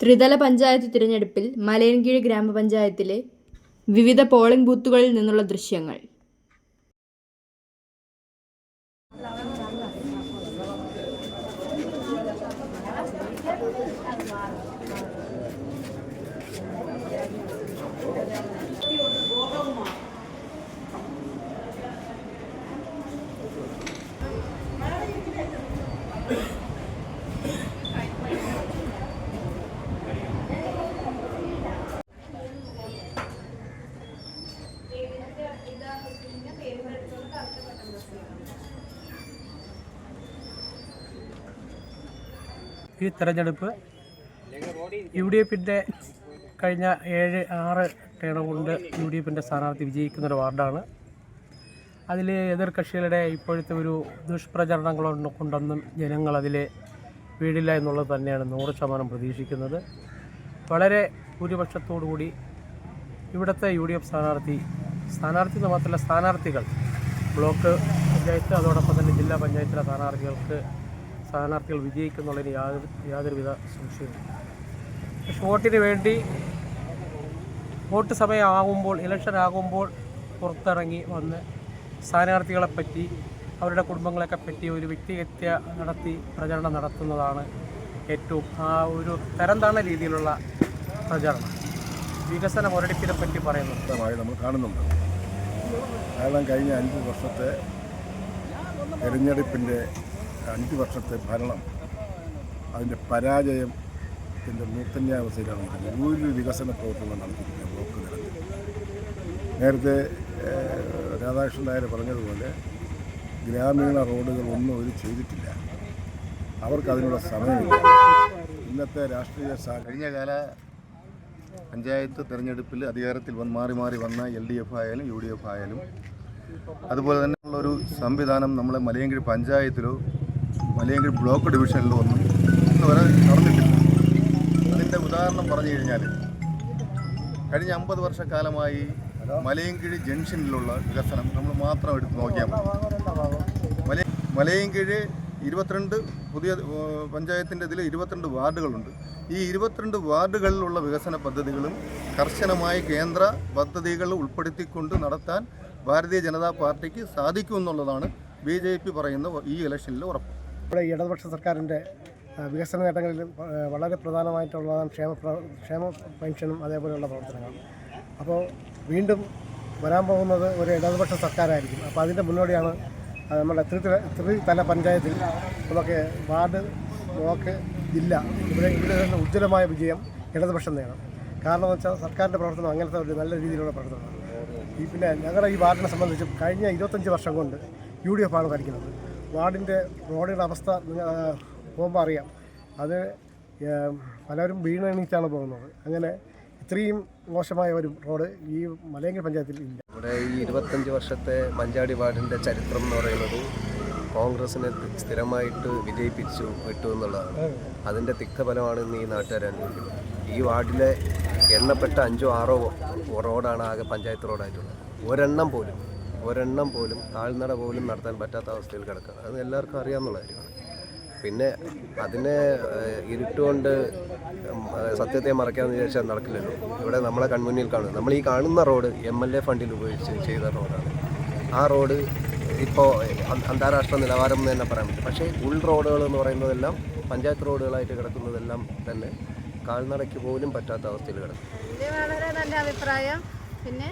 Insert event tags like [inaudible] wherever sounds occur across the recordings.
ത്രിതല പഞ്ചായത്ത് തിരഞ്ഞെടുപ്പിൽ മലയൻകീഴ് ഗ്രാമപഞ്ചായത്തിലെ വിവിധ പോളിംഗ് ബൂത്തുകളിൽ നിന്നുള്ള ദൃശ്യങ്ങൾ. ഈ തെരഞ്ഞെടുപ്പ് യു ഡി എഫിന്റെ കഴിഞ്ഞ ഏഴ് ആറ് ടേണ കൊണ്ട് യു ഡി എഫിന്റെ സ്ഥാനാർത്ഥി വിജയിക്കുന്നൊരു വാർഡാണ്. അതിൽ എതിർ കക്ഷികളുടെ ഇപ്പോഴത്തെ ഒരു ദുഷ്പ്രചരണങ്ങൾ കൊണ്ടൊന്നും ജനങ്ങൾ വീടില്ല എന്നുള്ളത് തന്നെയാണ് നൂറ് ശതമാനം പ്രതീക്ഷിക്കുന്നത്. വളരെ ഭൂരിപക്ഷത്തോടുകൂടി ഇവിടുത്തെ യു ഡി എഫ് സ്ഥാനാർത്ഥി സ്ഥാനാർത്ഥി മാത്രമല്ല സ്ഥാനാർത്ഥികൾ ബ്ലോക്ക് പഞ്ചായത്ത് അതോടൊപ്പം തന്നെ ജില്ലാ പഞ്ചായത്തിലെ സ്ഥാനാർത്ഥികൾക്ക് സ്ഥാനാർത്ഥികൾ വിജയിക്കുന്നുള്ളതിന് യാതൊരു യാതൊരുവിധ സംശയവും പക്ഷെ വോട്ടിന് വേണ്ടി വോട്ട് സമയമാകുമ്പോൾ ഇലക്ഷൻ ആകുമ്പോൾ പുറത്തിറങ്ങി വന്ന് സ്ഥാനാർത്ഥികളെപ്പറ്റി അവരുടെ കുടുംബങ്ങളെയൊക്കെ പറ്റി ഒരു വ്യക്തിഹത്യ നടത്തി പ്രചരണം നടത്തുന്നതാണ് ഏറ്റവും ആ ഒരു തരം രീതിയിലുള്ള പ്രചരണം. വികസന മുരടിപ്പിനെ പറ്റി പറയുന്നത് നമ്മൾ കാണുന്നുണ്ട്. കാരണം കഴിഞ്ഞ അഞ്ച് വർഷത്തെ തെരഞ്ഞെടുപ്പിന്റെ അഞ്ച് വർഷത്തെ ഭരണം അതിന്റെ പരാജയം എന്റെ മൂർത്തന്യാവസ്ഥയിലാണ് നിൽക്കുന്നത് ഒരു വികസന പ്രവർത്തനം നടത്തിയിരിക്കുന്നത് ബ്ലോക്ക് തലത്തിൽ. നേരത്തെ രാധാകൃഷ്ണൻ നായർ പറഞ്ഞതുപോലെ ഗ്രാമീണ റോഡുകൾ ഒന്നും അവർ ചെയ്തിട്ടില്ല. അവർക്ക് അതിനുള്ള സമയമില്ല. ഇന്നത്തെ രാഷ്ട്രീയ കഴിഞ്ഞ കാല പഞ്ചായത്ത് തെരഞ്ഞെടുപ്പിൽ അധികാരത്തിൽ വന്ന് മാറി മാറി വന്ന എൽ ഡി എഫ് ആയാലും യു ഡി എഫ് ആയാലും അതുപോലെ തന്നെ ഉള്ളൊരു സംവിധാനം നമ്മളെ മലയങ്കിഴി പഞ്ചായത്തിലോ മലയങ്കിഴ് ബ്ലോക്ക് ഡിവിഷനിലോ ഒന്നും ഇന്ന് വരെ നടന്നിട്ടില്ല. അതിന്റെ ഉദാഹരണം പറഞ്ഞു കഴിഞ്ഞാൽ കഴിഞ്ഞ അമ്പത് വർഷക്കാലമായി മലയങ്കിഴി ജംഗ്ഷനിലുള്ള വികസനം നമ്മൾ മാത്രം എടുത്ത് നോക്കിയാൽ മതി. മല മലയൻകീഴ് ഇരുപത്തിരണ്ട് പുതിയ പഞ്ചായത്തിന്റെ ഇതിൽ ഇരുപത്തിരണ്ട് വാർഡുകളുണ്ട്. ഈ ഇരുപത്തിരണ്ട് വാർഡുകളിലുള്ള വികസന പദ്ധതികളും കർശനമായി കേന്ദ്ര പദ്ധതികൾ ഉൾപ്പെടുത്തിക്കൊണ്ട് നടത്താൻ ഭാരതീയ ജനതാ പാർട്ടിക്ക് സാധിക്കുമെന്നുള്ളതാണ് ബി ജെ പി പറയുന്ന ഈ ഇലക്ഷനിൽ ഉറപ്പ്. നമ്മുടെ ഇടതുപക്ഷ സർക്കാരിന്റെ വികസന നേട്ടങ്ങളിൽ വളരെ പ്രധാനമായിട്ടുള്ളതാണ് ക്ഷേമ ക്ഷേമ പെൻഷനും അതേപോലെയുള്ള പ്രവർത്തനങ്ങൾ അപ്പോൾ വീണ്ടും വരാൻ പോകുന്നത് ഒരു ഇടതുപക്ഷ സർക്കാരായിരിക്കും. അപ്പോൾ അതിന്റെ മുന്നോടിയാണ് നമ്മുടെ ത്രിതല ത്രിതല പഞ്ചായത്തിൽ നമുക്ക് വാർഡ് ബ്ലോക്ക് ജില്ല ഇവിടെ ഇവിടെ തന്നെ ഉജ്ജ്വലമായ വിജയം ഇടതുപക്ഷം നേടണം. കാരണം എന്ന് വെച്ചാൽ സർക്കാരിന്റെ പ്രവർത്തനം അങ്ങനത്തെ ഒരു നല്ല രീതിയിലുള്ള പ്രവർത്തനമാണ്. ഈ പിന്നെ ഞങ്ങളുടെ ഈ വാർഡിനെ സംബന്ധിച്ചും കഴിഞ്ഞ ഇരുപത്തഞ്ച് വർഷം കൊണ്ട് യു ഡി എഫ് ആണ് ഭരിക്കുന്നത്. വാർഡിന്റെ റോഡുകളുടെ അവസ്ഥ പോകുമ്പോൾ അറിയാം. അത് പലരും വീണെണീറ്റാണ് പോകുന്നത്. അങ്ങനെ ഇത്രയും മോശമായ ഒരു റോഡ് ഈ മലയങ്കര പഞ്ചായത്തിൽ ഇല്ല. ഇവിടെ ഈ ഇരുപത്തഞ്ച് വർഷത്തെ മഞ്ചാടി വാർഡിന്റെ ചരിത്രം എന്ന് പറയുന്നത് കോൺഗ്രസിനെ സ്ഥിരമായിട്ട് വിജയിപ്പിച്ചു വിട്ടു എന്നുള്ളതാണ്. അതിന്റെ തിക്തഫലമാണ് ഇന്ന് ഈ നാട്ടുകാർ അനുഭവിക്കുന്നത്. ഈ വാർഡിലെ എണ്ണപ്പെട്ട അഞ്ചോ ആറോ റോഡാണ് ആകെ പഞ്ചായത്ത് റോഡായിട്ടുള്ളത്. ഒരെണ്ണം പോലും ഒരെണ്ണം പോലും കാൽനട പോലും നടത്താൻ പറ്റാത്ത അവസ്ഥയിൽ കിടക്കുക അത് എല്ലാവർക്കും അറിയാവുന്ന കാര്യമാണ്. പിന്നെ അതിനെ ഇരുട്ടുകൊണ്ട് സത്യത്തെ മറയ്ക്കാമെന്ന് വിചാരിച്ചാൽ നടക്കില്ലല്ലോ. ഇവിടെ നമ്മളെ കൺമുന്നിൽ കാണുന്നത്. നമ്മൾ ഈ കാണുന്ന റോഡ് എം എൽ എ ഫണ്ടിൽ ഉപയോഗിച്ച് ചെയ്ത റോഡാണ്. ആ റോഡ് ഇപ്പോൾ അന്താരാഷ്ട്ര നിലവാരം എന്ന് തന്നെ പറയാൻ പറ്റും പക്ഷേ ഉൾ റോഡുകൾ എന്ന് പറയുന്നതെല്ലാം പഞ്ചായത്ത് റോഡുകളായിട്ട് കിടക്കുന്നതെല്ലാം തന്നെ കാൽനടയ്ക്ക് പോലും പറ്റാത്ത അവസ്ഥയിൽ കിടക്കും വളരെ നല്ല അഭിപ്രായം. പിന്നെ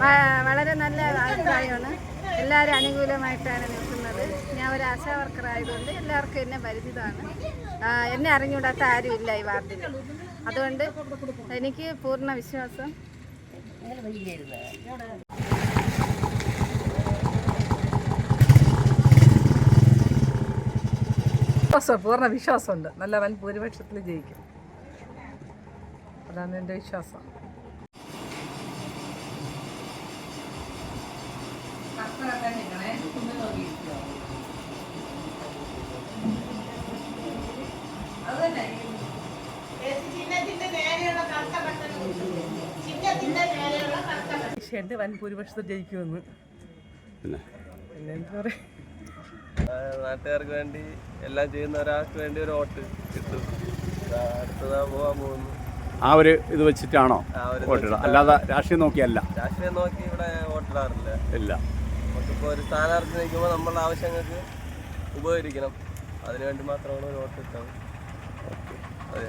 [laughs] വളരെ നല്ല അഭിപ്രായമാണ്. എല്ലാവരും അനുകൂലമായിട്ടാണ് നിൽക്കുന്നത്. ഞാൻ ഒരു ആശാ വർക്കർ ആയതുകൊണ്ട് എല്ലാവർക്കും എന്നെ പരിചിതമാണ്. എന്നെ അറിഞ്ഞുകൂടാത്ത ആരും ഇല്ല ഈ വാർഡിൽ. അതുകൊണ്ട് എനിക്ക് പൂർണ വിശ്വാസം പൂർണ വിശ്വാസമുണ്ട്. നല്ല വൻ ഭൂരിപക്ഷത്തിൽ ജയിക്കും. അതാണ് എന്റെ വിശ്വാസം. ഷെഡ് വൻ ഭൂരിപക്ഷത്തിൽ ജയിക്കുമെന്ന്. പിന്നെ? എന്താ പറയാ? നാട്ടുകാർക്ക് വേണ്ടി എല്ലാം ചെയ്യുന്ന ഒരാൾക്ക് വേണ്ടി ഒരു വോട്ട് കിട്ടും. അടുത്തതാ പോകാൻ പോകുന്നു. ആ ഒരു ഇത് വെച്ചിട്ടാണോ വോട്ടിടുക? അല്ലാതെ രാഷ്ട്രീയം നോക്കിയല്ല രാഷ്ട്രീയം നോക്കി ഇവിടെ വോട്ടിടാറില്ല. ഇല്ല. നമുക്കിപ്പോൾ ഒരു സ്ഥാനാർത്ഥി നിൽക്കുമ്പോൾ നമ്മളുടെ ആവശ്യങ്ങൾക്ക് ഉപകരിക്കണം. അതിനുവേണ്ടി മാത്രമാണ് ഒരു വോട്ട് കിട്ടുന്നത് അതെ.